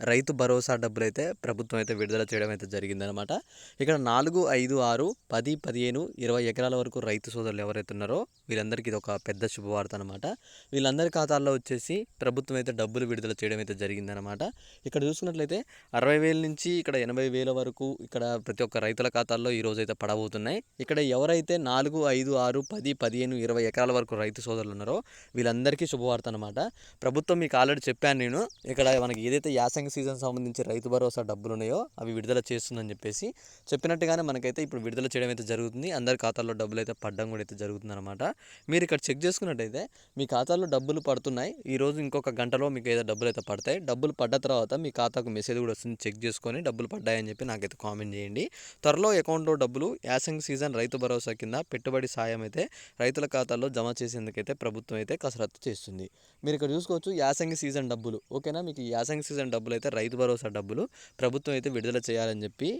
రైతు భరోసా డబ్బులు అయితే ప్రభుత్వం అయితే విడుదల చేయడం అయితే జరిగిందనమాట ఇక్కడ నాలుగు ఐదు ఆరు పది పదిహేను ఇరవై ఎకరాల వరకు రైతు సోదరులు ఎవరైతే ఉన్నారో వీళ్ళందరికీ ఇది ఒక పెద్ద శుభవార్త అనమాట వీళ్ళందరి ఖాతాల్లో వచ్చేసి ప్రభుత్వం అయితే డబ్బులు విడుదల చేయడం అయితే జరిగిందనమాట ఇక్కడ చూసుకున్నట్లయితే అరవై వేల నుంచి ఇక్కడ ఎనభై వేల వరకు ఇక్కడ ప్రతి ఒక్క రైతుల ఖాతాల్లో ఈ రోజు అయితే పడబోతున్నాయి. ఇక్కడ ఎవరైతే నాలుగు ఐదు ఆరు పది పదిహేను ఇరవై ఎకరాల వరకు రైతు సోదరులు ఉన్నారో వీళ్ళందరికీ శుభవార్త అనమాట ప్రభుత్వం మీకు ఆల్రెడీ చెప్పాను నేను. ఇక్కడ మనకి ఏదైతే యాసంగి సీజన్ సంబంధించి రైతు భరోసా డబ్బులు ఉన్నాయో అవి విడుదల చేస్తుందని చెప్పేసి చెప్పినట్టుగానే మనకైతే ఇప్పుడు విడుదల చేయడం అయితే జరుగుతుంది. అందరి ఖాతాల్లో డబ్బులు అయితే పడడం కూడా అయితే జరుగుతుంది అనమాట మీరు ఇక్కడ చెక్ చేసుకున్నట్టయితే మీ ఖాతాలో డబ్బులు పడుతున్నాయి. ఈరోజు ఇంకొక గంటలో మీకు ఏదో డబ్బులు అయితే పడతాయి. డబ్బులు పడ్డ తర్వాత మీ ఖాతాకు మెసేజ్ కూడా వస్తుంది. చెక్ చేసుకొని డబ్బులు పడ్డాయని చెప్పి నాకైతే కామెంట్ చేయండి. త్వరలో అకౌంట్లో డబ్బులు యాసంగి సీజన్ రైతు భరోసా కింద పెట్టుబడి సాయం అయితే రైతుల ఖాతాల్లో జమ చేసేందుకైతే ప్రభుత్వం అయితే కసరత్తు చేస్తుంది. మీరు ఇక్కడ చూసుకోవచ్చు యాసంగి సీజన్ డబ్బులు. ఓకేనా? మీకు యాసంగి సీజన్ డబ్బులు అయితే రైతు భరోసా డబ్బులు ప్రభుత్వం అయితే విడుదల చేయాలని చెప్పి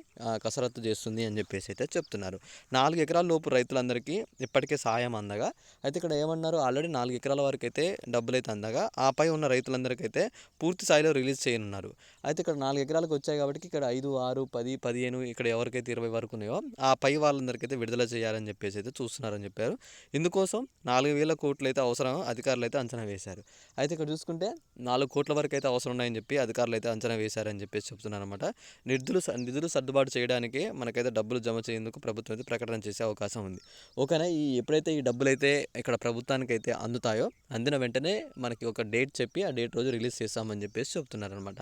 కసరత్తు చేస్తుంది అని చెప్పేసి అయితే చెప్తున్నారు. నాలుగు ఎకరాల లోపు రైతులందరికీ ఇప్పటికే సాయం అందగా అయితే ఇక్కడ ఏమన్నారు? ఆల్రెడీ నాలుగు ఎకరాల వరకు అయితే డబ్బులు అయితే అందగా ఆపై ఉన్న రైతులందరికైతే పూర్తి స్థాయిలో రిలీజ్ చేయనున్నారు. అయితే ఇక్కడ నాలుగు ఎకరాలకు వచ్చాయి కాబట్టి ఇక్కడ ఐదు ఆరు పది పదిహేను ఇక్కడ ఎవరికైతే ఇరవై వరకు ఉన్నాయో ఆ పై వాళ్ళందరికైతే విడుదల చేయాలని చెప్పేసి అయితే చూస్తున్నారని చెప్పారు. ఇందుకోసం నాలుగు వేల కోట్లు అయితే అవసరం అధికారులు అయితే అంచనా వేశారు. అయితే ఇక్కడ చూసుకుంటే నాలుగు కోట్ల వరకు అయితే అవసరం ఉన్నాయని చెప్పి అధికారులు అయితే అంచనా వేశారని చెప్పేసి చెప్తున్నారు అనమాట నిధులు స- నిధులు సర్దుబాటు చేయడానికి మనకైతే డబ్బులు జమ చేయేందుకు ప్రభుత్వం అయితే ప్రకటన చేసే అవకాశం ఉంది. ఓకేనా? ఈ ఎప్పుడైతే ఈ డబ్బులు అయితే ఇక్కడ ప్రభుత్వానికి అయితే అందుతాయో అందిన వెంటనే మనకి ఒక డేట్ చెప్పి ఆ డేట్ రోజు రిలీజ్ చేస్తామని చెప్పేసి చెప్తున్నారు అనమాట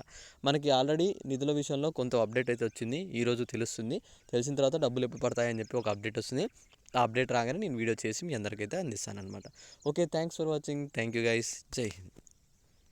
మనకి ఆల్రెడీ నిధుల విషయంలో కొంత అప్డేట్ అయితే వచ్చింది. ఈ రోజు తెలుస్తుంది. తెలిసిన తర్వాత డబ్బులు ఎప్పుడు పడతాయని చెప్పి ఒక అప్డేట్ వస్తుంది. ఆ అప్డేట్ రాగానే నేను వీడియో చేసి మీ అందరికైతే అందిస్తాను అనమాట okay thanks for watching. Thank you guys. Jai Hind.